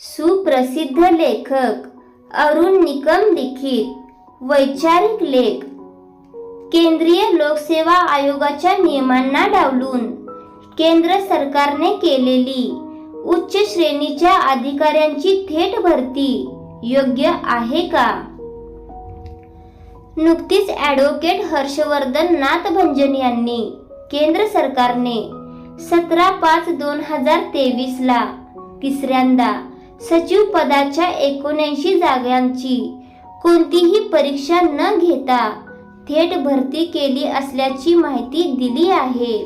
सुप्रसिद्ध लेखक अरुण निकम लिखित वैचारिक लेख. केंद्रीय लोकसेवा आयोगाच्या नियमांना डावलून केंद्र सरकारने केलेली उच्च श्रेणीच्या अधिकाऱ्यांची थेट भरती योग्य आहे का? नुकतीच ॲडव्होकेट हर्षवर्धन नाथभंजन यांनी केंद्र सरकारने सतरा पाच दोन हजार तेवीसला तिसऱ्यांदा सचिव पदाच्या एकोणऐंशी जागांची कोणतीही परीक्षा न घेता थेट भरती केली असल्याची माहिती दिली आहे.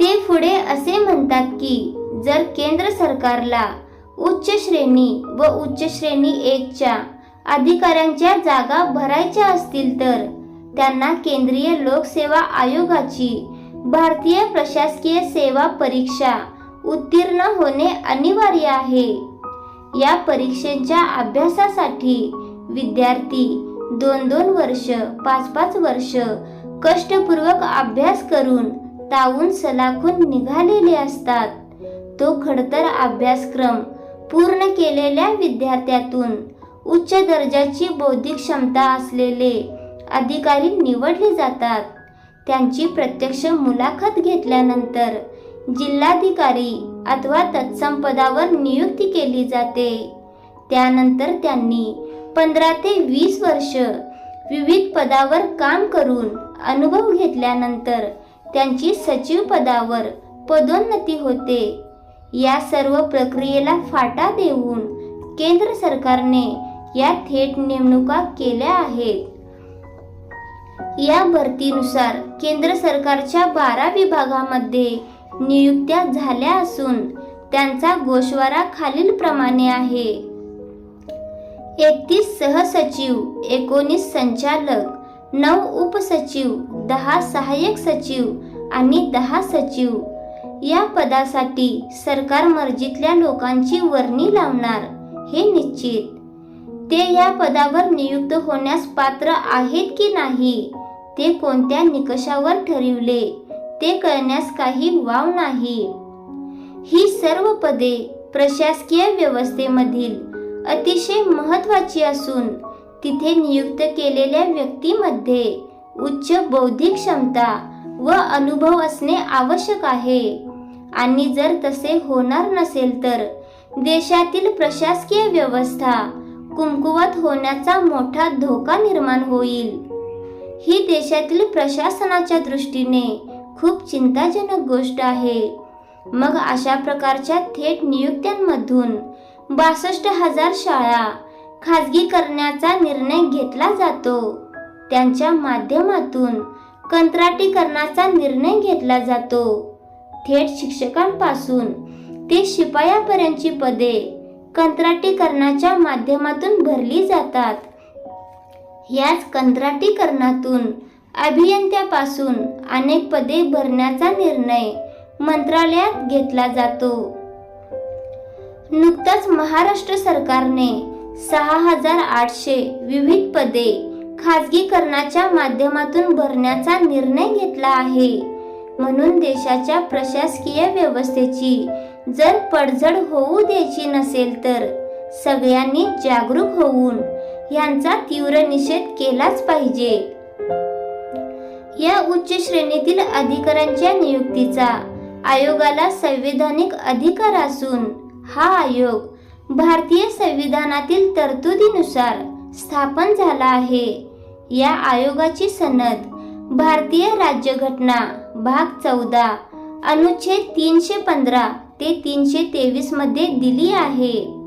ते पुढे असे म्हणतात की जर केंद्र सरकारला उच्च श्रेणी व उच्च श्रेणी एकच्या अधिकाऱ्यांच्या जागा भरायच्या असतील तर त्यांना केंद्रीय लोकसेवा आयोगाची भारतीय प्रशासकीय सेवा परीक्षा उत्तीर्ण होणे अनिवार्य आहे. या परीक्षेच्या अभ्यासासाठी विद्यार्थी दोन दोन वर्ष पाच पाच वर्ष कष्टपूर्वक अभ्यास करून तावून सलाखून निघालेले असतात. तो खडतर अभ्यासक्रम पूर्ण केलेल्या विद्यार्थ्यातून उच्च दर्जाची बौद्धिक क्षमता असलेले अधिकारी निवडले जातात. त्यांची प्रत्यक्ष मुलाखत घेतल्यानंतर जिल्हाधिकारी अथवा तत्सम पदावर नियुक्ती केली जाते. त्यानंतर त्यांनी पंधरा ते वीस वर्ष विविध पदावर काम करून अनुभव घेतल्यानंतर त्यांची सचिव पदावर पदोन्नती होते. या सर्व प्रक्रियेला फाटा देऊन केंद्र सरकारने या थेट नेमणुका केल्या आहेत. या भरतीनुसार केंद्र सरकारच्या बारा विभागामध्ये नियुक्त्या झाल्या असून त्यांचा गोषवारा खालील प्रमाणे आहे. एकतीस सहसचिव एकोणीस संचालक नऊ उपसचिव दहा सहाय्यक सचिव आणि दहा सचिव. या पदासाठी सरकार मर्जीतल्या लोकांची वर्णी लावणार हे निश्चित. ते या पदावर नियुक्त होण्यास पात्र आहेत की नाही ते कोणत्या निकषावर ठरविले? ते कळण्यास काही वाव नाही. ही सर्व पदे प्रशासकीय व्यवस्थेमधील अतिशय महत्वाची असून तिथे नियुक्त केलेल्या व्यक्तीमध्ये उच्च बौद्धिक क्षमता व अनुभव असणे आवश्यक आहे. आणि जर तसे होणार नसेल तर देशातील प्रशासकीय व्यवस्था कुमकुवत होण्याचा मोठा धोका निर्माण होईल. ही देशातील प्रशासनाच्या दृष्टीने खूप चिंताजनक गोष्ट आहे. मग अशा प्रकारच्या थेट नियुक्त्यांमधून बासष्ट हजार शाळा खाजगी करण्याचा निर्णय घेतला जातो. त्यांच्या माध्यमातून कंत्राटीकरणाचा निर्णय घेतला जातो. थेट शिक्षकांपासून ते शिपायापर्यंतची पदे कंत्राटीकरणाच्या माध्यमातून भरली जातात. याच कंत्राटीकरणातून अभियंत्यापासून अनेक पदे भरण्याचा निर्णय मंत्रालयात घेतला जातो. नुकताच महाराष्ट्र सरकारने सहा हजार आठशे विविध पदे खाजगीकरणाच्या माध्यमातून भरण्याचा निर्णय घेतला आहे. म्हणून देशाच्या प्रशासकीय व्यवस्थेची जर पडझड होऊ द्यायची नसेल तर सगळ्यांनी जागरूक होऊन यांचा तीव्र निषेध केलाच पाहिजे. या उच्च श्रेणीतील अधिकाऱ्यांच्या नियुक्तीचा आयोगाला संवैधानिक अधिकार असून हा आयोग भारतीय संविधानातील तरतुदीनुसार स्थापन झाला आहे. या आयोगाची सनद भारतीय राज्यघटना भाग चौदा अनुच्छेद तीनशे पंधरा ते तीनशे तेवीसमध्ये दिली आहे.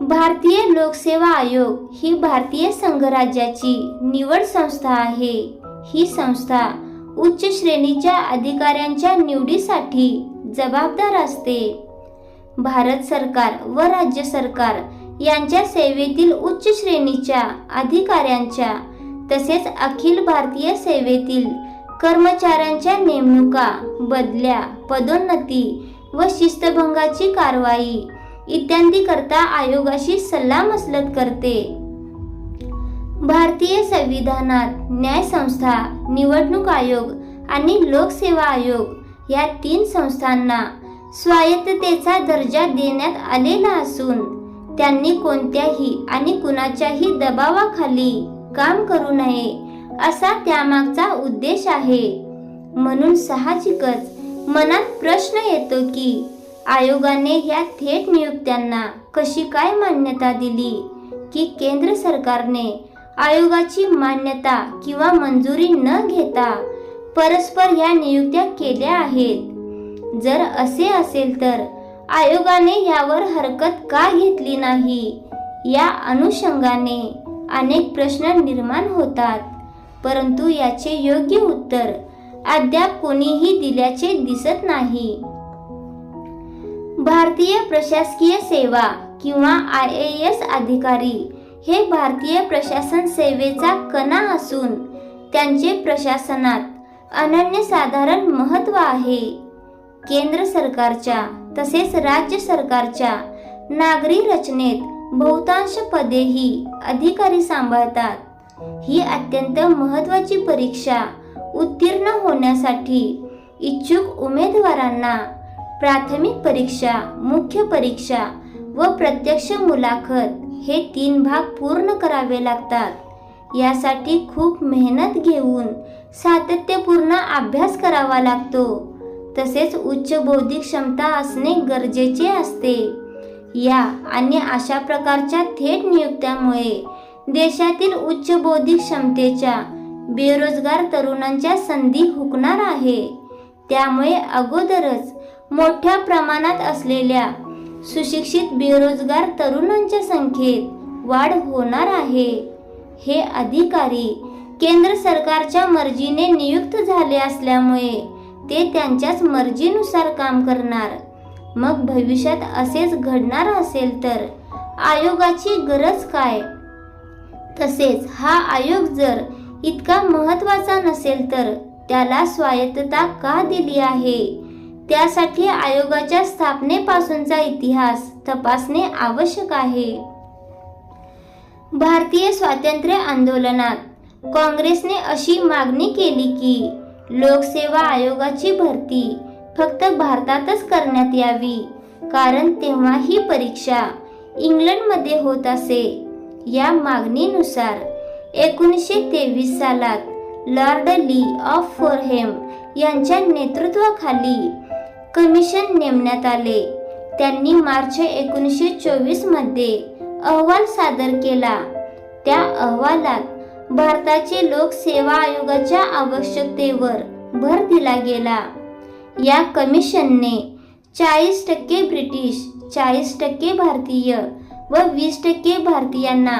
भारतीय लोकसेवा आयोग ही भारतीय संघराज्याची निवड संस्था आहे. ही संस्था उच्च श्रेणीच्या अधिकाऱ्यांच्या निवडीसाठी जबाबदार असते. भारत सरकार व राज्य सरकार यांच्या सेवेतील उच्च श्रेणीच्या अधिकाऱ्यांच्या तसेच अखिल भारतीय सेवेतील कर्मचाऱ्यांच्या नेमणुका बदल्या पदोन्नती व शिस्तभंगाची कारवाई इत्यादी करता आयोगाशी सल्लामसलत करते. भारतीय संविधानात न्याय संस्था निवडणूक आयोग आणि लोकसेवा आयोग या तीन संस्थांना स्वायत्ततेचा दर्जा देण्यात आलेला असून त्यांनी कोणत्याही आणि कुणाच्याही दबावाखाली काम करू नये असा त्यामागचा उद्देश आहे. म्हणून साहजिकच मनात प्रश्न येतो की आयोगाने ह्या थेट नियुक्त्यांना कशी काय मान्यता दिली की केंद्र सरकारने आयोगाची मान्यता किंवा मंजुरी न घेता परस्पर या नियुक्त्या केल्या आहेत. जर असे असेल तर आयोगाने यावर हरकत का घेतली नाही? या अनुषंगाने अनेक प्रश्न निर्माण होतात. परंतु याचे योग्य उत्तर अद्याप कोणीही दिल्याचे दिसत नाही. भारतीय प्रशासकीय सेवा किंवा आय ए एस अधिकारी हे भारतीय प्रशासन सेवेचा कणा असून त्यांचे प्रशासनात अनन्यसाधारण महत्त्व आहे. केंद्र सरकारच्या तसेच राज्य सरकारच्या नागरी रचनेत बहुतांश पदेही अधिकारी सांभाळतात. ही अत्यंत महत्त्वाची परीक्षा उत्तीर्ण होण्यासाठी इच्छुक उमेदवारांना प्राथमिक परीक्षा मुख्य परीक्षा व प्रत्यक्ष मुलाखत हे तीन भाग पूर्ण करावे लागतात. यासाठी खूप मेहनत घेऊन सातत्यपूर्ण अभ्यास करावा लागतो. तसेच उच्च बौद्धिक क्षमता असणे गरजेचे असते. या आणि अशा प्रकारच्या थेट नियुक्त्यामुळे देशातील उच्च बौद्धिक क्षमतेच्या बेरोजगार तरुणांच्या संधी हुकणार आहे. त्यामुळे अगोदरच मोठ्या प्रमाणात असलेल्या सुशिक्षित बेरोजगार तरुणांच्या संख्येत वाढ होणार आहे. हे अधिकारी केंद्र सरकारच्या मर्जीने नियुक्त झाले असल्यामुळे ते त्यांच्याच मर्जीनुसार काम करणार. मग भविष्यात असेच घडणार असेल तर आयोगाची गरज काय? तसेच हा आयोग जर इतका महत्त्वाचा नसेल तर त्याला स्वायत्तता का दिली आहे? त्यासाठी आयोगाच्या स्थापनेपासूनचा इतिहास तपासणे आवश्यक आहे. भारतीय स्वातंत्र्य आंदोलनात काँग्रेसने अशी मागणी केली की लोकसेवा आयोगाची भरती फक्त भारतातच करण्यात यावी कारण तेव्हा ही परीक्षा इंग्लंडमध्ये होत असे. या मागणीनुसार एकोणीसशे तेवीस सालात लॉर्ड ली ऑफ फोरहेम यांच्या नेतृत्वाखाली कमिशन नेमण्यात आले. त्यांनी मार्च एकोणीसशे चोवीसमध्ये अहवाल सादर केला. त्या अहवालात भारताचे लोकसेवा आयोगाच्या आवश्यकतेवर भर दिला गेला. या कमिशनने चाळीस टक्के ब्रिटिश चाळीस टक्के भारतीय व वीस टक्के भारतीयांना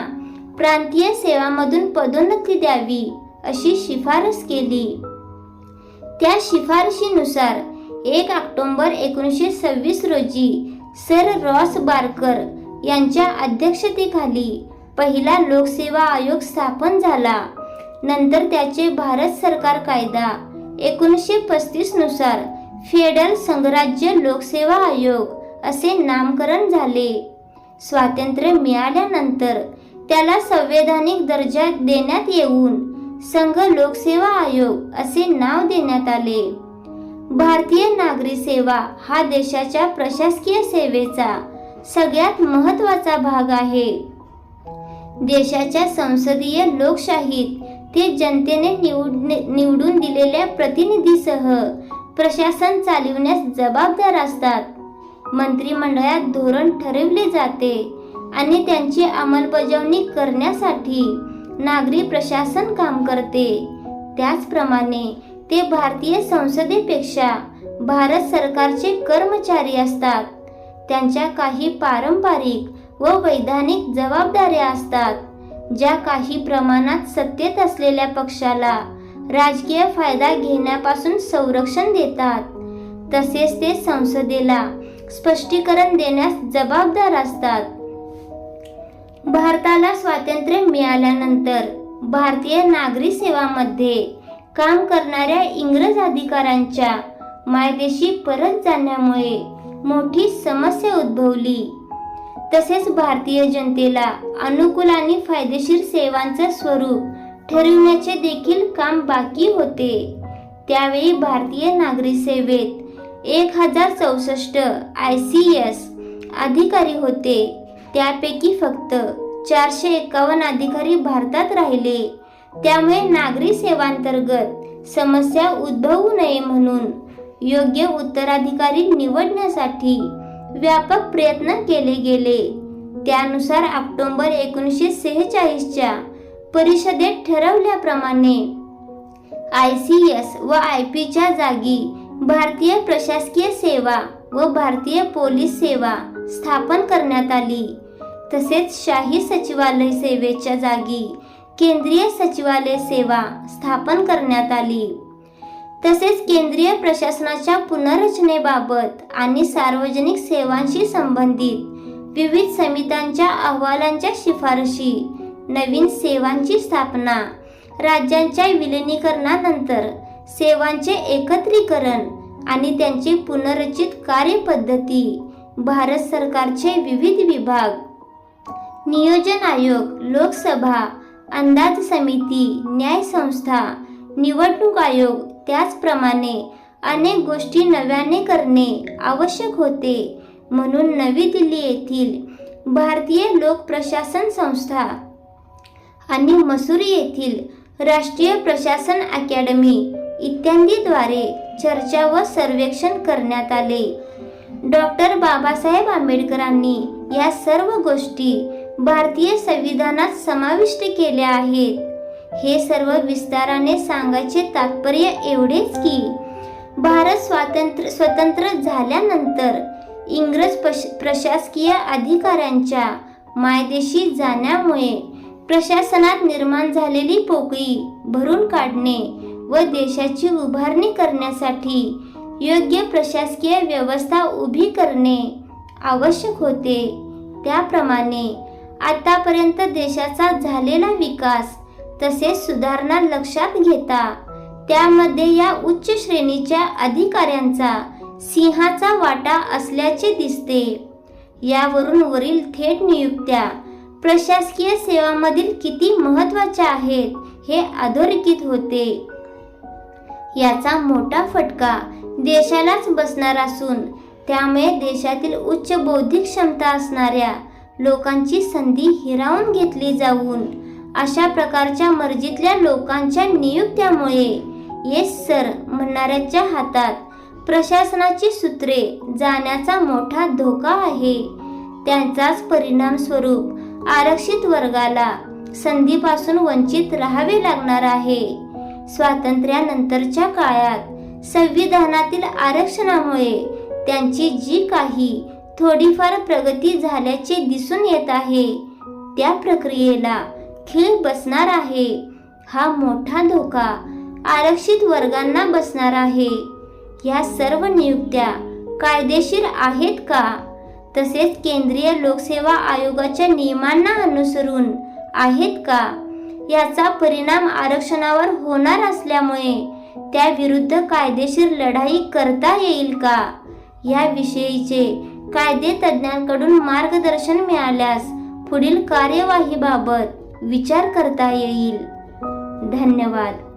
प्रांतीय सेवामधून पदोन्नती द्यावी अशी शिफारस केली. त्या शिफारशीनुसार एक ऑक्टोंबर एकोणीसशे सव्वीस रोजी सर रॉस बारकर यांच्या अध्यक्षतेखाली पहिला लोकसेवा आयोग स्थापन झाला. नंतर त्याचे भारत सरकार कायदा एकोणीसशे पस्तीसनुसार फेडरल संघराज्य लोकसेवा आयोग असे नामकरण झाले. स्वातंत्र्य मिळाल्यानंतर त्याला संवैधानिक दर्जा देण्यात येऊन संघ लोकसेवा आयोग असे नाव देण्यात आले. भारतीय नागरी सेवा हा देशाच्या प्रशासकीय सेवेचा सगळ्यात महत्त्वाचा भाग आहे. देशाच्या संसदीय लोकशाहीत ते जनतेने निवडून दिलेल्या प्रतिनिधीसह प्रशासन चालविण्यास जबाबदार असतात. मंत्रिमंडळात धोरण ठरवले जाते आणि त्यांची अंमलबजावणी करण्यासाठी नागरी प्रशासन काम करते. त्याचप्रमाणे ते भारतीय संसदेपेक्षा भारत सरकारचे कर्मचारी असतात. त्यांच्या काही पारंपरिक व वैधानिक जबाबदाऱ्या असतात ज्या काही प्रमाणात सत्तेत असलेल्या पक्षाला राजकीय फायदा घेण्यापासून संरक्षण देतात. तसेच ते संसदेला स्पष्टीकरण देण्यास जबाबदार असतात. भारताला स्वातंत्र्य मिळाल्यानंतर भारतीय नागरी सेवामध्ये काम करणाऱ्या इंग्रज अधिकाऱ्यांच्या मायदेशी परत जाण्यामुळे मोठी समस्या उद्भवली. तसेच भारतीय जनतेला अनुकूल आणि फायदेशीर सेवांचं स्वरूप ठरविण्याचे देखील काम बाकी होते. त्यावेळी भारतीय नागरी सेवेत एक हजार चौसष्ट आय सी एस अधिकारी होते. त्यापैकी फक्त चारशे एकावन्न अधिकारी भारतात राहिले. त्यामुळे नागरी सेवांतर्गत समस्या उद्भवू नये म्हणून योग्य उत्तराधिकारी निवडण्यासाठी व्यापक प्रयत्न केले गेले. त्यानुसार ऑक्टोबर एकोणीसशे सेहेचाळीसच्या परिषदेत ठरवल्याप्रमाणे आय सी एस व आय पीच्या जागी भारतीय प्रशासकीय सेवा व भारतीय पोलीस सेवा स्थापन करण्यात आली. तसेच शाही सचिवालय सेवेच्या जागी केंद्रीय सचिवालय सेवा स्थापन करण्यात आली. तसेच केंद्रीय प्रशासनाच्या पुनर्रचनेबाबत आणि सार्वजनिक सेवांशी संबंधित विविध समित्यांच्या अहवालांच्या शिफारशी नवीन सेवांची स्थापना राज्यांच्या विलिनीकरणानंतर सेवांचे एकत्रीकरण आणि त्यांची पुनर्रचित कार्यपद्धती भारत सरकारचे विविध विभाग नियोजन आयोग लोकसभा अंदाज समिती न्याय संस्था निवडणूक आयोग त्याचप्रमाणे अनेक गोष्टी नव्याने करणे आवश्यक होते. म्हणून नवी दिल्ली येथील भारतीय लोक प्रशासन संस्था आणि मसुरी येथील राष्ट्रीय प्रशासन अकॅडमी इत्यादीद्वारे चर्चा व सर्वेक्षण करण्यात आले. डॉक्टर बाबासाहेब आंबेडकरांनी या सर्व गोष्टी भारतीय संविधानात समाविष्ट केल्या आहेत. हे सर्व विस्ताराने सांगायचे तात्पर्य एवढेच की भारत स्वातंत्र्य स्वतंत्र झाल्यानंतर इंग्रज पश प्रशासकीय अधिकाऱ्यांच्या मायदेशी जाण्यामुळे प्रशासनात निर्माण झालेली पोकळी भरून काढणे व देशाची उभारणी करण्यासाठी योग्य प्रशासकीय व्यवस्था उभी करणे आवश्यक होते. त्याप्रमाणे आतापर्यंत देशाचा झालेला विकास तसेच सुधारणा लक्षात घेता. त्यामध्ये या उच्च श्रेणीच्या अधिकाऱ्यांचा सिंहाचा वाटा असल्याचे दिसते. यावरून वरील थेट नियुक्त्या प्रशासकीय सेवांमधील किती महत्त्वाच्या आहेत हे अधोरेखित होते. याचा मोठा फटका देशालाच बसणार असून त्यामुळे देशातील उच्च बौद्धिक क्षमता असणाऱ्या लोकांची संधी हिरावून घेतली जाऊन अशा प्रकारच्या मर्जीतल्या लोकांच्या नियुक्त्यामुळे. येस सर म्हणणाऱ्याच्या हातात प्रशासनाची सूत्रे जाण्याचा मोठा धोका आहे. त्यांचाच परिणाम स्वरूप आरक्षित वर्गाला संधीपासून वंचित राहावे लागणार आहे. स्वातंत्र्यानंतरच्या काळात संविधानातील आरक्षणामुळे त्यांची जी काही थोडीफार प्रगती झाल्याचे दिसून येत आहे. त्या प्रक्रियेला खीळ बसणार आहे. हा मोठा धोका आरक्षित वर्गांना बसणार आहे. या सर्व नियुक्त्या कायदेशीर आहेत का? तसेच केंद्रीय लोकसेवा आयोगाच्या नियमांना अनुसरून आहेत का? याचा परिणाम आरक्षणावर होणार असल्यामुळे त्याविरुद्ध कायदेशीर लढाई करता येईल का? याविषयीचे कायदे तज्ज्ञांकडून मार्गदर्शन मिळाल्यास पुढील कार्यवाहीबाबत विचार करता येईल. धन्यवाद.